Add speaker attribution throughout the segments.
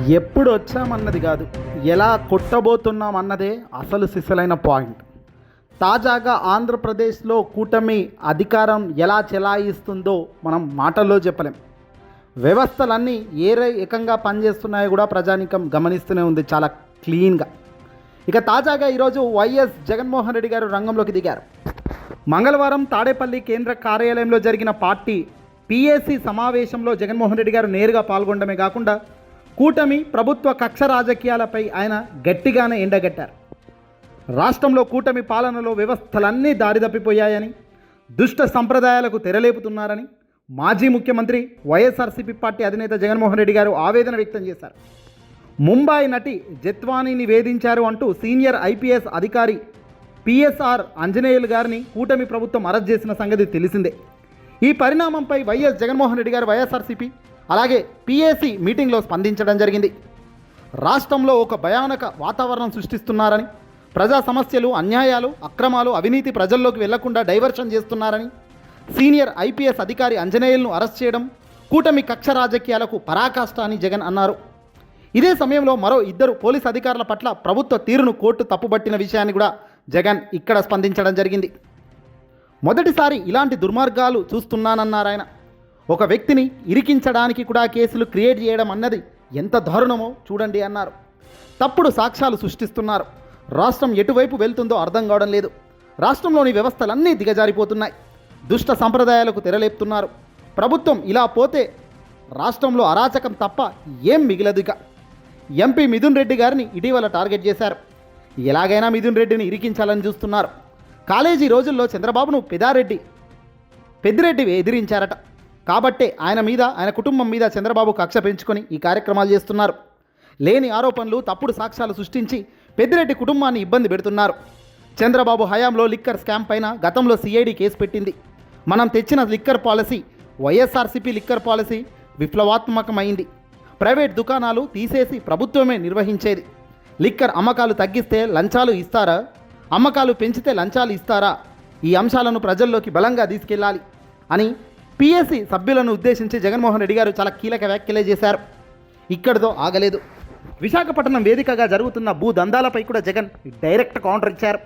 Speaker 1: ఎప్పుడు వచ్చామన్నది కాదు. ఎలా కొట్టబోతున్నాం అన్నదే అసలు సిసలైన పాయింట్. తాజాగా ఆంధ్రప్రదేశ్లో కూటమి అధికారం ఎలా చెలాయిస్తుందో మనం మాటల్లో చెప్పలేం. వ్యవస్థలన్నీ ఏ రకంగా పనిచేస్తున్నాయో కూడా ప్రజానికం గమనిస్తూనే ఉంది చాలా క్లీన్గా. ఇక తాజాగా ఈరోజు వైఎస్ జగన్మోహన్ రెడ్డి గారు రంగంలోకి దిగారు. మంగళవారం తాడేపల్లి కేంద్ర కార్యాలయంలో జరిగిన పార్టీ పిఎస్సి సమావేశంలో జగన్మోహన్ రెడ్డి గారు నేరుగా పాల్గొనడమే కాకుండా కూటమి ప్రభుత్వ కక్ష రాజకీయాలపై ఆయన గట్టిగానే ఎండగట్టారు. రాష్ట్రంలో కూటమి పాలనలో వ్యవస్థలన్నీ దారిదప్పిపోయాయని దుష్ట సంప్రదాయాలకు తెరలేపుతున్నారని మాజీ ముఖ్యమంత్రి వైఎస్ఆర్సీపీ పార్టీ అధినేత జగన్మోహన్ రెడ్డి గారు ఆవేదన వ్యక్తం చేశారు. ముంబాయి నటి జత్వానీని వేధించారు అంటూ సీనియర్ ఐపీఎస్ అధికారి పిఎస్ఆర్ అంజనేయులు గారిని కూటమి ప్రభుత్వం అరెస్ట్ చేసిన సంగతి తెలిసిందే. ఈ పరిణామంపై వైఎస్ జగన్మోహన్ రెడ్డి గారు వైఎస్ఆర్సీపీ అలాగే పిఏసి మీటింగ్లో స్పందించడం జరిగింది. రాష్ట్రంలో ఒక భయానక వాతావరణం సృష్టిస్తున్నారని ప్రజా సమస్యలు అన్యాయాలు అక్రమాలు అవినీతి ప్రజల్లోకి వెళ్ళకుండా డైవర్షన్ చేస్తున్నారని సీనియర్ ఐపీఎస్ అధికారి అంజనేయులను అరెస్ట్ చేయడం కూటమి కక్ష రాజకీయాలకు పరాకాష్ట అని జగన్ అన్నారు. ఇదే సమయంలో మరో ఇద్దరు పోలీస్ అధికారుల పట్ల ప్రభుత్వ తీరును కోర్టు తప్పుబట్టిన విషయాన్ని కూడా జగన్ ఇక్కడ స్పందించడం జరిగింది. మొదటిసారి ఇలాంటి దుర్మార్గాలు చూస్తున్నానన్నారాయన ఒక వ్యక్తిని ఇరికించడానికి కూడా కేసులు క్రియేట్ చేయడం అన్నది ఎంత దారుణమో చూడండి అన్నారు. తప్పుడు సాక్ష్యాలు సృష్టిస్తున్నారు. రాష్ట్రం ఎటువైపు వెళ్తుందో అర్థం కావడం లేదు. రాష్ట్రంలోని వ్యవస్థలన్నీ దిగజారిపోతున్నాయి. దుష్ట సంప్రదాయాలకు తెరలేపుతున్నారు. ప్రభుత్వం ఇలా పోతే రాష్ట్రంలో అరాచకం తప్ప ఏం మిగిలదుగా ఎంపీ మిథున్ రెడ్డి గారిని ఇటీవల టార్గెట్ చేశారు. ఎలాగైనా మిథున్ రెడ్డిని ఇరికించాలని చూస్తున్నారు. కాలేజీ రోజుల్లో చంద్రబాబును పెదారెడ్డి పెద్దిరెడ్డి ఎదిరించారట. కాబట్టే ఆయన మీద ఆయన కుటుంబం మీద చంద్రబాబు కక్ష పెంచుకొని ఈ కార్యక్రమాలు చేస్తున్నారు. లేని ఆరోపణలు తప్పుడు సాక్ష్యాలు సృష్టించి పెద్దిరెడ్డి కుటుంబాన్ని ఇబ్బంది పెడుతున్నారు. చంద్రబాబు హయాంలో లిక్కర్ స్కామ్ పైన గతంలో సిఐడి కేసు పెట్టింది. మనం తెచ్చిన liquor policy YSRCP liquor policy విప్లవాత్మకమైంది. Private దుకాణాలు తీసేసి ప్రభుత్వమే నిర్వహించేది. లిక్కర్ అమ్మకాలు తగ్గిస్తే లంచాలు ఇస్తారా? అమ్మకాలు పెంచితే లంచాలు ఇస్తారా? ఈ అంశాలను ప్రజల్లోకి బలంగా తీసుకెళ్ళాలి అని పిఎస్సి సభ్యులను ఉద్దేశించి జగన్మోహన్ రెడ్డి గారు చాలా కీలక వ్యాఖ్యలే చేశారు. ఇక్కడితో ఆగలేదు. విశాఖపట్నం వేదికగా జరుగుతున్న భూ దందాలపై కూడా జగన్ డైరెక్ట్ కౌంటర్ ఇచ్చారు.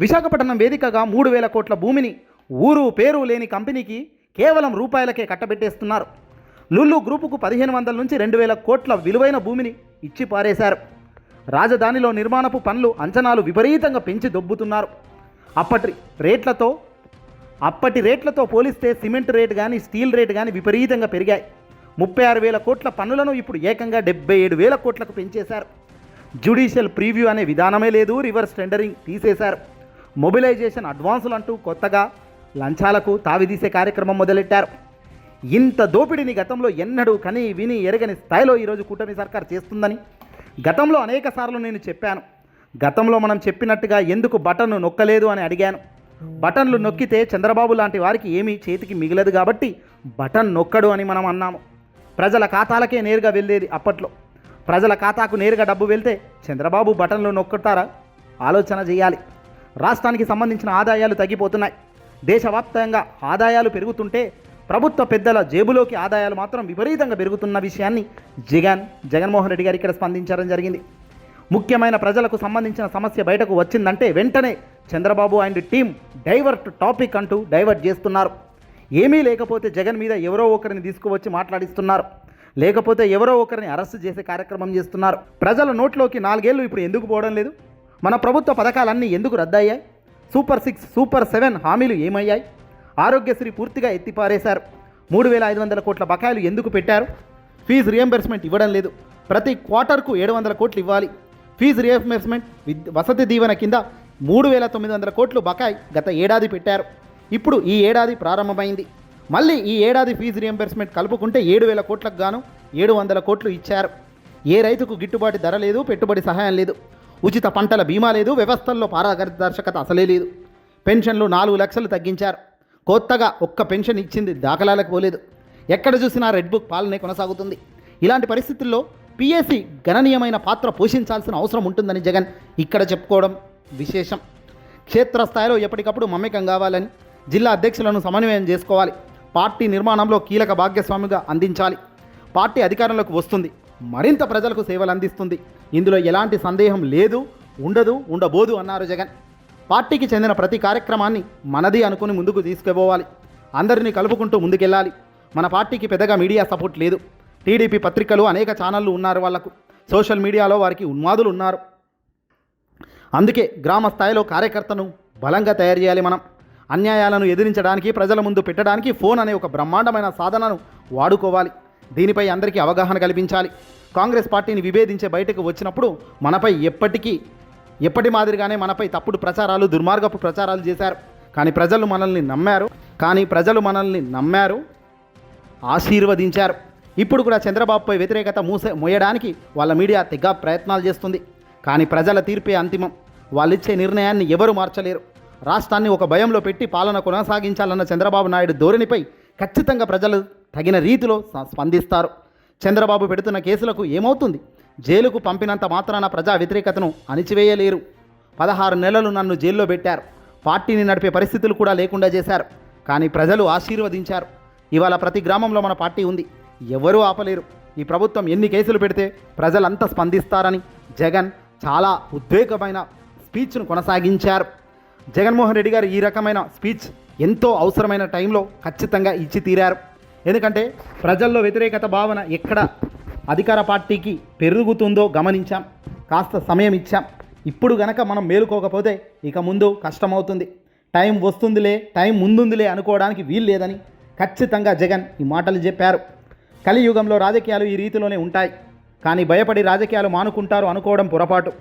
Speaker 1: విశాఖపట్నం వేదికగా మూడు వేల కోట్ల భూమిని ఊరు పేరు లేని కంపెనీకి కేవలం రూపాయలకే కట్టబెట్టేస్తున్నారు. లుల్లు గ్రూపుకు పదిహేను వందల నుంచి రెండు వేల కోట్ల విలువైన భూమిని ఇచ్చి పారేశారు. రాజధానిలో నిర్మాణపు పనులు అంచనాలు విపరీతంగా పెంచి దొబ్బుతున్నారు. అప్పటి రేట్లతో అప్పటి రేట్లతో పోలిస్తే సిమెంట్ రేట్ కానీ స్టీల్ రేట్ కానీ విపరీతంగా పెరిగాయి. ముప్పై ఆరు వేల కోట్ల పన్నులను ఇప్పుడు ఏకంగా డెబ్బై ఏడు వేల కోట్లకు పెంచేశారు. జ్యుడిషియల్ ప్రీవ్యూ అనే విధానమే లేదు రివర్స్ టెండరింగ్ తీసేశారు. మొబిలైజేషన్ అడ్వాన్సులు అంటూ కొత్తగా లంచాలకు తావిదీసే కార్యక్రమం మొదలెట్టారు. ఇంత దోపిడీని గతంలో ఎన్నడూ కని విని ఎరగని స్థాయిలో ఈరోజు కూటమి సర్కార్ చేస్తుందని గతంలో అనేక సార్లు నేను చెప్పాను. గతంలో మనం చెప్పినట్టుగా ఎందుకు బటన్ను నొక్కలేదు అని అడిగాను. బటన్లు నొక్కితే చంద్రబాబు లాంటి వారికి ఏమీ చేతికి మిగలదు కాబట్టి బటన్ నొక్కడు అని మనం అన్నాము. ప్రజల ఖాతాలకే నేరుగా వెళ్ళేది అప్పట్లో. ప్రజల ఖాతాకు నేరుగా డబ్బు వెళ్తే చంద్రబాబు బటన్లు నొక్కుతారా? ఆలోచన చేయాలి. రాష్ట్రానికి సంబంధించిన ఆదాయాలు తగ్గిపోతున్నాయి. దేశవ్యాప్తంగా ఆదాయాలు పెరుగుతుంటే ప్రభుత్వ పెద్దల జేబులోకి ఆదాయాలు మాత్రం విపరీతంగా పెరుగుతున్న విషయాన్ని జగన్ జగన్మోహన్ రెడ్డి గారు ఇక్కడ స్పందించడం జరిగింది. ముఖ్యమైన ప్రజలకు సంబంధించిన సమస్య బయటకు వచ్చిందంటే వెంటనే Chandrababu and team divert topic అంటూ డైవర్ట్ చేస్తున్నారు. ఏమీ లేకపోతే జగన్ మీద ఎవరో ఒకరిని తీసుకువచ్చి మాట్లాడిస్తున్నారు. లేకపోతే ఎవరో ఒకరిని అరెస్ట్ చేసే కార్యక్రమం చేస్తున్నారు. ప్రజల నోట్లోకి నాలుగేళ్ళు ఇప్పుడు ఎందుకు పోవడం లేదు? మన ప్రభుత్వ పథకాలన్నీ ఎందుకు రద్దయ్యాయి? సూపర్ సిక్స్ సూపర్ సెవెన్ హామీలు ఏమయ్యాయి? ఆరోగ్యశ్రీ పూర్తిగా ఎత్తిపారేశారు. మూడు వేల ఐదు వందల కోట్ల బకాయిలు ఎందుకు పెట్టారు? ఫీజు రియంబర్స్మెంట్ ఇవ్వడం లేదు. ప్రతి క్వార్టర్కు ఏడు వందల కోట్లు ఇవ్వాలి. ఫీజు రియంబర్స్మెంట్ విద్ వసతి దీవెన కింద మూడు వేల తొమ్మిది వందల కోట్లు బకాయి గత ఏడాది పెట్టారు. ఇప్పుడు ఈ ఏడాది ప్రారంభమైంది. మళ్ళీ ఈ ఏడాది ఫీజు రియంబర్స్మెంట్ కలుపుకుంటే ఏడు వేల కోట్లకు గాను ఏడు వందల కోట్లు ఇచ్చారు. ఏ రైతుకు గిట్టుబాటు ధర లేదు పెట్టుబడి సహాయం లేదు. ఉచిత పంటల బీమా లేదు వ్యవస్థల్లో పారదర్శకత అసలే లేదు. పెన్షన్లు నాలుగు లక్షలు తగ్గించారు. కొత్తగా ఒక్క పెన్షన్ ఇచ్చింది దాఖలాలకు పోలేదు. ఎక్కడ చూసినా రెడ్ బుక్ పాలనే కొనసాగుతుంది. ఇలాంటి పరిస్థితుల్లో పిఎస్సి గణనీయమైన పాత్ర పోషించాల్సిన అవసరం ఉంటుందని జగన్ ఇక్కడ చెప్పుకోవడం విశేషం. క్షేత్రస్థాయిలో ఎప్పటికప్పుడు మమ్మకం కావాలని జిల్లా అధ్యక్షులను సమన్వయం చేసుకోవాలి పార్టీ నిర్మాణంలో కీలక భాగస్వామిగా అందించాలి. పార్టీ అధికారంలోకి వస్తుంది మరింత ప్రజలకు సేవలు అందిస్తుంది. ఇందులో ఎలాంటి సందేహం లేదు ఉండదు ఉండబోదు అన్నారు జగన్. పార్టీకి చెందిన ప్రతి కార్యక్రమాన్ని మనది అనుకుని ముందుకు తీసుకుపోవాలి. అందరినీ కలుపుకుంటూ ముందుకెళ్ళాలి. మన పార్టీకి పెద్దగా మీడియా సపోర్ట్ లేదు. టీడీపీ పత్రికలు అనేక ఛానళ్ళు ఉన్నారు వాళ్ళకు. సోషల్ మీడియాలో వారికి ఉన్మాదులు ఉన్నారు. అందుకే గ్రామ స్థాయిలో కార్యకర్తను బలంగా తయారు చేయాలి మనం. అన్యాయాలను ఎదిరించడానికి ప్రజల ముందు పెట్టడానికి ఫోన్ అనే ఒక బ్రహ్మాండమైన సాధనను వాడుకోవాలి. దీనిపై అందరికీ అవగాహన కల్పించాలి. కాంగ్రెస్ పార్టీని విభేదించే బయటకు వచ్చినప్పుడు మనపై ఎప్పటికీ ఎప్పటి మాదిరిగానే మనపై తప్పుడు ప్రచారాలు దుర్మార్గపు ప్రచారాలు చేశారు. కానీ ప్రజలు మనల్ని నమ్మారు. కానీ ప్రజలు మనల్ని నమ్మారు ఆశీర్వదించారు. ఇప్పుడు కూడా చంద్రబాబుపై వ్యతిరేకత మూసే మోయడానికి వాళ్ళ మీడియా తెగ ప్రయత్నాలు చేస్తుంది. కానీ ప్రజల తీర్పే అంతిమం. వాళ్ళిచ్చే నిర్ణయాన్ని ఎవరు మార్చలేరు. రాష్ట్రాన్ని ఒక భయంలో పెట్టి పాలన కొనసాగించాలన్న చంద్రబాబు నాయుడు ధోరణిపై ఖచ్చితంగా ప్రజలు తగిన రీతిలో స్పందిస్తారు. చంద్రబాబు పెడుతున్న కేసులకు ఏమవుతుంది? జైలుకు పంపినంత మాత్రాన ప్రజా వ్యతిరేకతను అణిచివేయలేరు. పదహారు నెలలు నన్ను జైల్లో పెట్టారు. పార్టీని నడిపే పరిస్థితులు కూడా లేకుండా చేశారు. కానీ ప్రజలు ఆశీర్వదించారు. ఇవాళ ప్రతి గ్రామంలో మన పార్టీ ఉంది. ఎవరూ ఆపలేరు. ఈ ప్రభుత్వం ఎన్ని కేసులు పెడితే ప్రజలంతా స్పందిస్తారని జగన్ చాలా ఉద్వేగమైన స్పీచ్ను కొనసాగించారు. జగన్మోహన్ రెడ్డి గారు ఈ రకమైన స్పీచ్ ఎంతో అవసరమైన టైంలో ఖచ్చితంగా ఇచ్చి తీరారు. ఎందుకంటే ప్రజల్లో వ్యతిరేకత భావన ఎక్కడ అధికార పార్టీకి పెరుగుతుందో గమనించాం. కాస్త సమయం ఇచ్చాం. ఇప్పుడు గనక మనం మేలుకోకపోతే ఇక ముందు కష్టమవుతుంది. టైం వస్తుందిలే టైం ముందుందిలే అనుకోవడానికి వీలు లేదని ఖచ్చితంగా జగన్ ఈ మాటలు చెప్పారు. కలియుగంలో రాజకీయాలు ఈ రీతిలోనే ఉంటాయి. కానీ భయపడి రాజకీయాలు మానుకుంటారు అనుకోవడం పొరపాటు.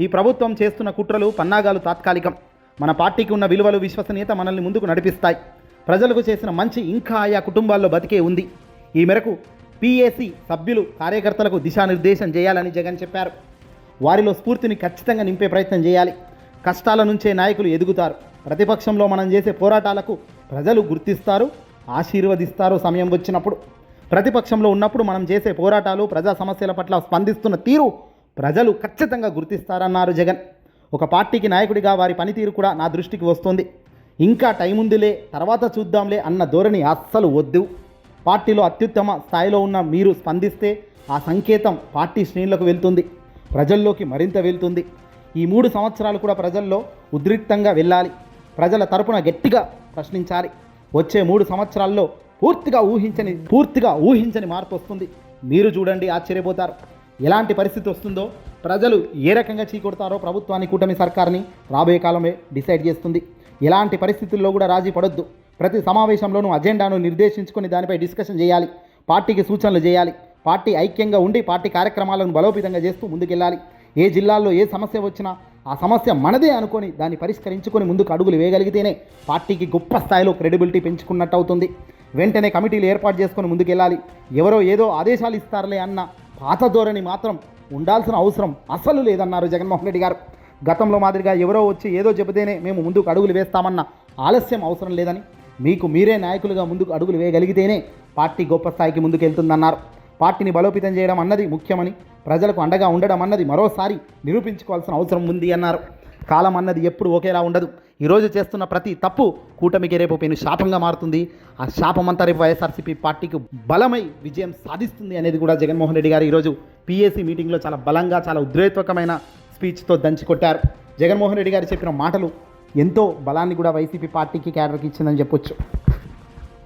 Speaker 1: ఈ ప్రభుత్వం చేస్తున్న కుట్రలు పన్నాగాలు తాత్కాలికం. మన పార్టీకి ఉన్న విలువలు విశ్వసనీయత మనల్ని ముందుకు నడిపిస్తాయి. ప్రజలకు చేసిన మంచి ఇంకా ఆయా కుటుంబాల్లో బతికే ఉంది. ఈ మేరకు పీఏసీ సభ్యులు కార్యకర్తలకు దిశానిర్దేశం చేయాలని జగన్ చెప్పారు. వారిలో స్ఫూర్తిని ఖచ్చితంగా నింపే ప్రయత్నం చేయాలి. కష్టాల నుంచే నాయకులు ఎదుగుతారు. ప్రతిపక్షంలో మనం చేసే పోరాటాలకు ప్రజలు గుర్తిస్తారు ఆశీర్వదిస్తారు సమయం వచ్చినప్పుడు. ప్రతిపక్షంలో ఉన్నప్పుడు మనం చేసే పోరాటాలు ప్రజా సమస్యల పట్ల స్పందిస్తున్న తీరు ప్రజలు ఖచ్చితంగా గుర్తిస్తారన్నారు జగన్. ఒక పార్టీకి నాయకుడిగా వారి పనితీరు కూడా నా దృష్టికి వస్తుంది. ఇంకా టైం ఉందిలే తర్వాత చూద్దాంలే అన్న ధోరణి అస్సలు వద్దు. పార్టీలో అత్యుత్తమ స్థాయిలో ఉన్న మీరు స్పందిస్తే ఆ సంకేతం పార్టీ శ్రేణులకు వెళ్తుంది ప్రజల్లోకి మరింత వెళ్తుంది. ఈ మూడు సంవత్సరాలు కూడా ప్రజల్లో ఉద్రిక్తంగా వెళ్ళాలి ప్రజల తరపున గట్టిగా ప్రశ్నించాలి. వచ్చే మూడు సంవత్సరాల్లో పూర్తిగా ఊహించని పూర్తిగా ఊహించని మార్పు వస్తుంది. మీరు చూడండి ఆశ్చర్యపోతారు. ఎలాంటి పరిస్థితి వస్తుందో? ప్రజలు ఏ రకంగా చీకొడతారో ప్రభుత్వాన్ని కూటమి సర్కార్ని రాబోయే కాలమే డిసైడ్ చేస్తుంది. ఎలాంటి పరిస్థితుల్లో కూడా రాజీ పడొద్దు. ప్రతి సమావేశంలోనూ అజెండాను నిర్దేశించుకొని దానిపై డిస్కషన్ చేయాలి. పార్టీకి సూచనలు చేయాలి. పార్టీ ఐక్యంగా ఉండి పార్టీ కార్యక్రమాలను బలోపేతంగా చేస్తూ ముందుకెళ్ళాలి. ఏ జిల్లాల్లో ఏ సమస్య వచ్చినా ఆ సమస్య మనదే అనుకొని దాన్ని పరిష్కరించుకొని ముందుకు అడుగులు వేయగలిగితేనే పార్టీకి గొప్ప స్థాయిలో క్రెడిబిలిటీ పెంచుకున్నట్టు అవుతుంది. వెంటనే కమిటీలు ఏర్పాటు చేసుకొని ముందుకెళ్ళాలి. ఎవరో ఏదో ఆదేశాలు ఇస్తారులే అన్న పాత ధోరణి మాత్రం ఉండాల్సిన అవసరం అసలు లేదన్నారు జగన్మోహన్ రెడ్డి గారు. గతంలో మాదిరిగా ఎవరో వచ్చి ఏదో చెబితేనే మేము ముందుకు అడుగులు వేస్తామన్న ఆలస్యం అవసరం లేదని మీకు మీరే నాయకులుగా ముందుకు అడుగులు వేయగలిగితేనే పార్టీ గొప్ప స్థాయికి ముందుకెళ్తుందన్నారు. పార్టీని బలోపేతం చేయడం అన్నది ముఖ్యమని ప్రజలకు అండగా ఉండడం అన్నది మరోసారి నిరూపించుకోవాల్సిన అవసరం ఉంది అన్నారు. కాలం అన్నది ఎప్పుడు ఒకేలా ఉండదు. ఈరోజు చేస్తున్న ప్రతి తప్పు కూటమికి రేపు పెను శాపంగా మారుతుంది. ఆ శాపమంతా రేపు వైఎస్ఆర్సీపీ పార్టీకి బలమై విజయం సాధిస్తుంది అనేది కూడా జగన్మోహన్ రెడ్డి గారు ఈరోజు పిఎస్సి మీటింగ్లో చాలా బలంగా చాలా ఉద్రేత్వకమైన స్పీచ్తో దంచికొట్టారు జగన్మోహన్ రెడ్డి గారు చెప్పిన మాటలు ఎంతో బలాన్ని కూడా వైసీపీ పార్టీకి క్యాడర్కి ఇచ్చిందని చెప్పొచ్చు.